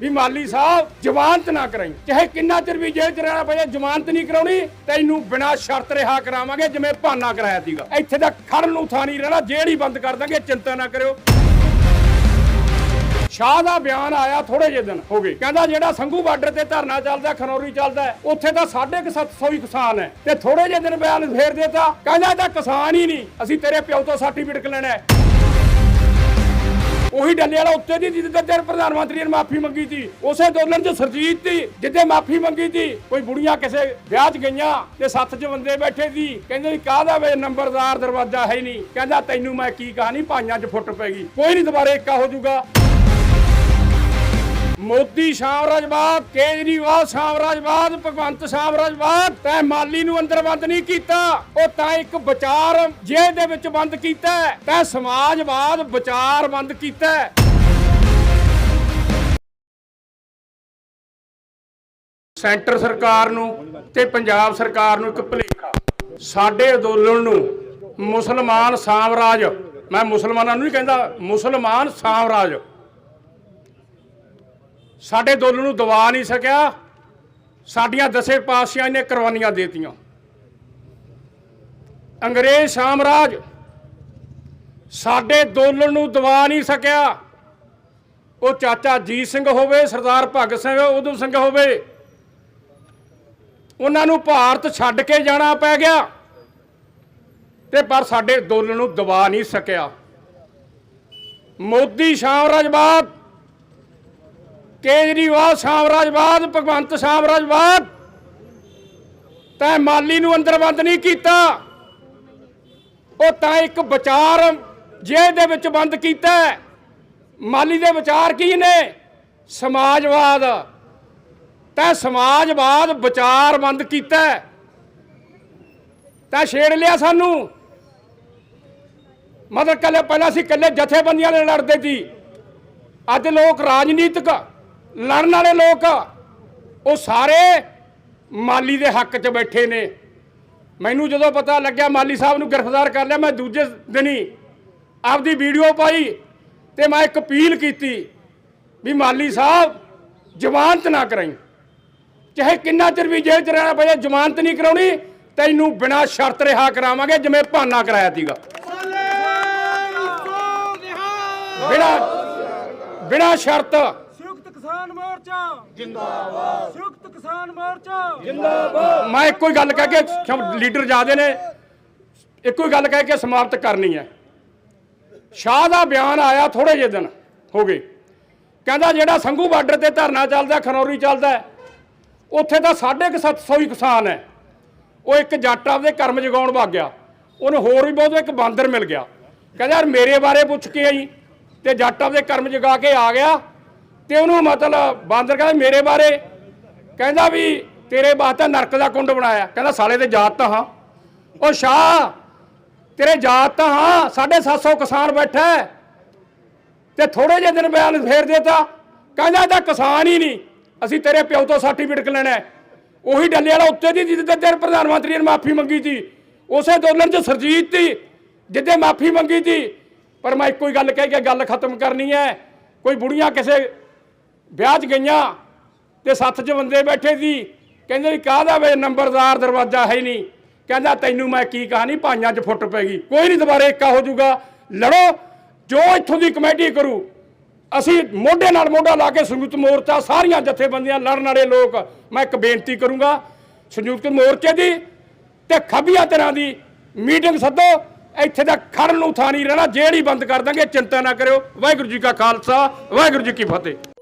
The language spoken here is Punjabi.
ਵੀ ਮਾਲੀ ਸਾਹਿਬ, ਜ਼ਮਾਨਤ ਨਾ ਕਰਾਈ। ਚਾਹੇ ਕਿੰਨਾ ਚਿਰ ਵੀ ਜੇਲ੍ਹ ਚ ਰਹਿਣਾ ਪਏ, ਜ਼ਮਾਨਤ ਨਹੀਂ ਕਰਾਉਣੀ, ਤੈਨੂੰ ਬਿਨਾਂ ਸ਼ਰਤ ਰਿਹਾ ਕਰਾਵਾਂਗੇ, ਜਿਵੇਂ ਭਾਨਾ ਕਰਾਇਆ ਸੀਗਾ। ਇੱਥੇ ਦਾ ਖੜਨ ਨੂੰ ਥਾਂ ਨਹੀਂ ਰਹਿਣਾ, ਜੇਲ੍ਹ ਹੀ ਬੰਦ ਕਰ ਦਾਂਗੇ, ਚਿੰਤਾ ਨਾ ਕਰਿਓ। ਸ਼ਾਹ ਦਾ ਬਿਆਨ ਆਇਆ ਥੋੜੇ ਜਿਹੇ ਦਿਨ ਹੋ ਗਏ। ਕਹਿੰਦਾ ਜਿਹੜਾ ਸੰਘੂ ਬਾਰਡਰ ਤੇ ਧਰਨਾ ਚੱਲਦਾ, ਖਨੌਰੀ ਚੱਲਦਾ ਉੱਥੇ ਤਾਂ 750 ਹੀ ਕਿਸਾਨ ਹੈ। ਤੇ ਥੋੜੇ ਜਿਹੇ ਦਿਨ ਬਿਆਨ ਫੇਰ ਦੇਤਾ, ਕਹਿੰਦਾ ਇਹ ਤਾਂ ਕਿਸਾਨ ਹੀ ਨਹੀਂ, ਅਸੀਂ ਤੇਰੇ ਪਿਓ ਤੋਂ ਸਰਟੀਫਿਕੇਟ ਲੈਣਾ ਹੈ। ਉਹੀ ਡੱਲੇ ਵਾਲਾ ਉੱਤੇ ਦੀ ਜਿੱਦੇ ਤੇ ਪ੍ਰਧਾਨ ਮੰਤਰੀ ਨੇ ਮਾਫੀ ਮੰਗੀ ਸੀ। ਉਸੇ ਅੰਦੋਲਨ 'ਚ ਸਰਜੀਤ ਸੀ ਜਿੱਦੇ ਮਾਫੀ ਮੰਗੀ ਸੀ, ਕੋਈ ਬੁੜੀਆਂ ਕਿਸੇ ਵਿਆਹ 'ਚ ਗਈਆਂ ਤੇ ਸੱਤ 'ਚ ਬੰਦੇ ਬੈਠੇ ਸੀ। ਕਹਿੰਦੇ ਕਾਹਦਾ ਵੇ ਨੰਬਰਦਾਰ ਦਰਵਾਜ਼ਾ ਹੈ ਹੀ ਨਹੀਂ। ਕਹਿੰਦਾ ਤੈਨੂੰ ਮੈਂ ਕੀ ਕਹਾਣੀ, ਭਾਈਆਂ 'ਚ ਫੁੱਟ ਪੈ ਗਈ। ਕੋਈ ਨਹੀਂ ਦੁਬਾਰੇ ਇੱਕਾ ਹੋ ਜਾਊਗਾ। ਮੋਦੀ ਸਾਮਰਾਜਵਾਦ ਕੇਜਰੀਵਾਲ ਸਾਮਰਾਜਵਾਦ ਭਗਵੰਤ ਸਾਮਰਾਜਵਾਦ ਤੈ ਮਾਲੀ ਨੂੰ ਅੰਦਰ ਬੰਦ ਨਹੀਂ ਕੀਤਾ। ਉਹ ਤਾਂ ਇੱਕ ਵਿਚਾਰ ਜੇਲ੍ਹ ਦੇ ਵਿੱਚ ਬੰਦ ਕੀਤਾ ਤੈ ਸਮਾਜਵਾਦ ਵਿਚਾਰ ਬੰਦ ਕੀਤਾ ਸੈਂਟਰ ਸਰਕਾਰ ਨੂੰ ਤੇ ਪੰਜਾਬ ਸਰਕਾਰ ਨੂੰ ਇੱਕ ਭਲੇਖਾ। ਸਾਡੇ ਅੰਦੋਲਨ ਨੂੰ ਮੁਸਲਮਾਨ ਸਾਮਰਾਜ, ਮੈਂ ਮੁਸਲਮਾਨਾਂ ਨੂੰ ਨਹੀਂ ਕਹਿੰਦਾ, ਮੁਸਲਮਾਨ ਸਾਮਰਾਜ ਸਾਡੇ ਅੰਦੋਲਨ ਨੂੰ ਦਬਾ ਨਹੀਂ ਸਕਿਆ। ਸਾਡੀਆਂ ਦਸੇ ਪਾਤਸ਼ਾਹਾਂ ਨੇ ਕੁਰਬਾਨੀਆਂ ਦੇਤੀਆਂ। ਅੰਗਰੇਜ਼ ਸਾਮਰਾਜ ਸਾਡੇ ਅੰਦੋਲਨ ਨੂੰ ਦਬਾ ਨਹੀਂ ਸਕਿਆ। ਉਹ ਚਾਚਾ ਜੀਤ ਸਿੰਘ ਹੋਵੇ, ਸਰਦਾਰ ਭਗਤ ਸਿੰਘ ਉਦਮ ਸਿੰਘ ਹੋਵੇ, ਉਹਨਾਂ ਨੂੰ ਭਾਰਤ ਛੱਡ ਕੇ ਜਾਣਾ ਪੈ ਗਿਆ ਤੇ ਪਰ ਸਾਡੇ ਅੰਦੋਲਨ ਨੂੰ ਦਬਾ ਨਹੀਂ ਸਕਿਆ। ਮੋਦੀ ਸਾਮਰਾਜਵਾਦ ਕੇਜਰੀਵਾਲ ਸਾਮਰਾਜਵਾਦ ਭਗਵੰਤ ਸਾਮਰਾਜਵਾਦ ਤੈ ਮਾਲੀ ਨੂੰ ਅੰਦਰ ਬੰਦ ਨਹੀਂ ਕੀਤਾ। ਉਹ ਤਾਂ ਇੱਕ ਵਿਚਾਰ ਜੇਲ੍ਹ ਦੇ ਵਿੱਚ ਬੰਦ ਕੀਤਾ। ਮਾਲੀ ਦੇ ਵਿਚਾਰ ਕੀ ਨੇ? ਸਮਾਜਵਾਦ। ਤਾਂ ਸਮਾਜਵਾਦ ਵਿਚਾਰ ਬੰਦ ਕੀਤਾ। ਤਾਂ ਛੇੜ ਲਿਆ ਸਾਨੂੰ। ਮਤਲਬ ਕੱਲੇ ਪਹਿਲਾਂ ਅਸੀਂ ਕੱਲੇ ਜਥੇਬੰਦੀਆਂ ਨਾਲ ਲੜਦੇ ਸੀ। ਅੱਜ ਲੋਕ ਰਾਜਨੀਤਿਕ ਲੜਨ ਵਾਲੇ ਲੋਕ ਉਹ ਸਾਰੇ ਮਾਲੀ ਦੇ ਹੱਕ 'ਚ ਬੈਠੇ ਨੇ। ਮੈਨੂੰ ਜਦੋਂ ਪਤਾ ਲੱਗਿਆ ਮਾਲੀ ਸਾਹਿਬ ਨੂੰ ਗ੍ਰਿਫਤਾਰ ਕਰ ਲਿਆ ਮੈਂ ਦੂਜੇ ਦਿਨ ਹੀ ਆਪਦੀ ਵੀਡੀਓ ਪਾਈ ਤੇ ਮੈਂ ਇੱਕ ਅਪੀਲ ਕੀਤੀ ਵੀ ਮਾਲੀ ਸਾਹਿਬ ਜ਼ਮਾਨਤ ਨਾ ਕਰਾਈ। ਚਾਹੇ ਕਿੰਨਾ ਚਿਰ ਵੀ ਜੇਲ੍ਹ 'ਚ ਰਹਿਣਾ ਪਏ ਜ਼ਮਾਨਤ ਨਹੀਂ ਕਰਾਉਣੀ ਤੈਨੂੰ ਬਿਨਾਂ ਸ਼ਰਤ ਰਿਹਾ ਕਰਾਵਾਂਗੇ ਜਿਵੇਂ ਭਾਨਾ ਕਰਾਇਆ ਸੀਗਾ। ਬਿਨਾਂ ਬਿਨਾਂ ਸ਼ਰਤ ਕਿਸਾਨ ਮੋਰਚਾ। ਜਿੰਦਾਬਾਦ। ਸੰਯੁਕਤ ਕਿਸਾਨ ਮੋਰਚਾ। ਮੈਂ ਇੱਕੋ ਹੀ ਗੱਲ ਕਹਿ ਕੇ ਸਭ ਲੀਡਰ ਜਾਦੇ ਨੇ ਇੱਕੋ ਹੀ ਗੱਲ ਕਹਿ ਕੇ ਸਮਾਪਤ ਕਰਨੀ ਹੈ। ਸ਼ਾਹ ਦਾ ਬਿਆਨ ਆਇਆ ਥੋੜੇ ਜਿਹੇ ਦਿਨ ਹੋ ਗਏ। ਕਹਿੰਦਾ ਜਿਹੜਾ ਸੰਘੂ ਬਾਰਡਰ ਤੇ ਧਰਨਾ ਚੱਲਦਾ ਖਨੌਰੀ ਚੱਲਦਾ ਹੈ, ਉੱਥੇ ਤਾਂ 750 ਹੀ ਕਿਸਾਨ ਹੈ। ਉਹ ਇੱਕ ਜੱਟ ਆਪਦੇ ਕਰਮ ਜਗਾਉਣ ਵਗ ਗਿਆ। ਉਹਨੂੰ ਹੋਰ ਵੀ ਬਹੁਤ ਇੱਕ ਬਾਂਦਰ ਮਿਲ ਗਿਆ। ਕਹਿੰਦਾ ਯਾਰ ਮੇਰੇ ਬਾਰੇ ਪੁੱਛ ਕੇ ਆਈ ਤੇ ਜੱਟ ਆਪਦੇ ਕਰਮ ਜਗਾ ਕੇ ਆ ਗਿਆ। ਤੇ ਉਹਨੂੰ ਮਤਲਬ ਬਾਂਦਰ ਕਹਿੰਦਾ ਮੇਰੇ ਬਾਰੇ, ਕਹਿੰਦਾ ਵੀ ਤੇਰੇ ਵਾਸਤੇ ਨਰਕ ਦਾ ਕੁੰਡ ਬਣਾਇਆ। ਕਹਿੰਦਾ ਸਾਲੇ ਤੇ ਜਾਤ ਤਾਂ ਹਾਂ। ਉਹ ਸ਼ਾਹ, ਤੇਰੇ ਜਾਤ ਤਾਂ ਹਾਂ 750 ਕਿਸਾਨ ਬੈਠਾ ਤੇ ਥੋੜੇ ਜਿਹੇ ਦਿਨ ਬਿਆਨ ਫੇਰ ਦੇਤਾ। ਕਹਿੰਦਾ ਇਹ ਤਾਂ ਕਿਸਾਨ ਹੀ ਨਹੀਂ। ਅਸੀਂ ਤੇਰੇ ਪਿਓ ਤੋਂ ਸਰਟੀਫਿਕੇਟ ਲੈਣਾ ਉਹੀ ਡੱਲੇ ਵਾਲਾ ਉੱਤੇ ਦੀ ਜਿੱਦੇ ਤੇ ਪ੍ਰਧਾਨ ਮੰਤਰੀ ਨੇ ਮਾਫੀ ਮੰਗੀ ਸੀ, ਉਸੇ ਅੰਦੋਲਨ 'ਚ ਸਰਜੀਤ ਸੀ, ਜਿੱਦੇ ਮਾਫੀ ਮੰਗੀ ਸੀ। ਪਰ ਮੈਂ ਇੱਕੋ ਹੀ ਗੱਲ ਕਹਿ ਕੇ ਗੱਲ ਖਤਮ ਕਰਨੀ ਹੈ। ਕੋਈ ਬੁੜੀਆਂ ਕਿਸੇ ਵਿਆਹ 'ਚ ਗਈਆਂ ਤੇ ਸੱਥ 'ਚ ਬੰਦੇ ਬੈਠੇ ਸੀ। ਕਹਿੰਦੇ ਵੀ ਕਾਹਦਾ ਵੇ ਨੰਬਰਦਾਰ ਦਰਵਾਜ਼ਾ ਹੈ ਹੀ ਨਹੀਂ। ਕਹਿੰਦਾ ਤੈਨੂੰ ਮੈਂ ਕੀ ਕਹਾਣੀ ਭਾਈਆਂ 'ਚ ਫੁੱਟ ਪੈ ਕੋਈ ਨਹੀਂ ਦੁਬਾਰੇ ਇੱਕਾ ਹੋ ਜਾਊਗਾ। ਲੜੋ, ਜੋ ਇੱਥੋਂ ਦੀ ਕਮੇਟੀ ਕਰੂ। ਅਸੀਂ ਮੋਢੇ ਨਾਲ ਮੋਢਾ ਲਾ ਕੇ ਸੰਯੁਕਤ ਮੋਰਚਾ ਸਾਰੀਆਂ ਜਥੇਬੰਦੀਆਂ ਲੜਨ ਵਾਲੇ ਲੋਕ, ਮੈਂ ਇੱਕ ਬੇਨਤੀ ਕਰੂੰਗਾ, ਸੰਯੁਕਤ ਮੋਰਚੇ ਦੀ ਤੇ ਖੱਬੀਆਂ ਤਰ੍ਹਾਂ ਦੀ ਮੀਟਿੰਗ ਸੱਦੋ। ਇੱਥੇ ਦਾ ਖੜਨ ਨੂੰ ਥਾਂ ਨਹੀਂ ਰਹਿਣਾ, ਜੇਲ੍ਹ ਹੀ ਬੰਦ ਕਰ ਦਾਂਗੇ, ਚਿੰਤਾ ਨਾ ਕਰਿਓ। ਵਾਹਿਗੁਰੂ ਜੀ ਕਾ ਖਾਲਸਾ, ਵਾਹਿਗੁਰੂ ਜੀ ਕੀ ਫਤਿਹ।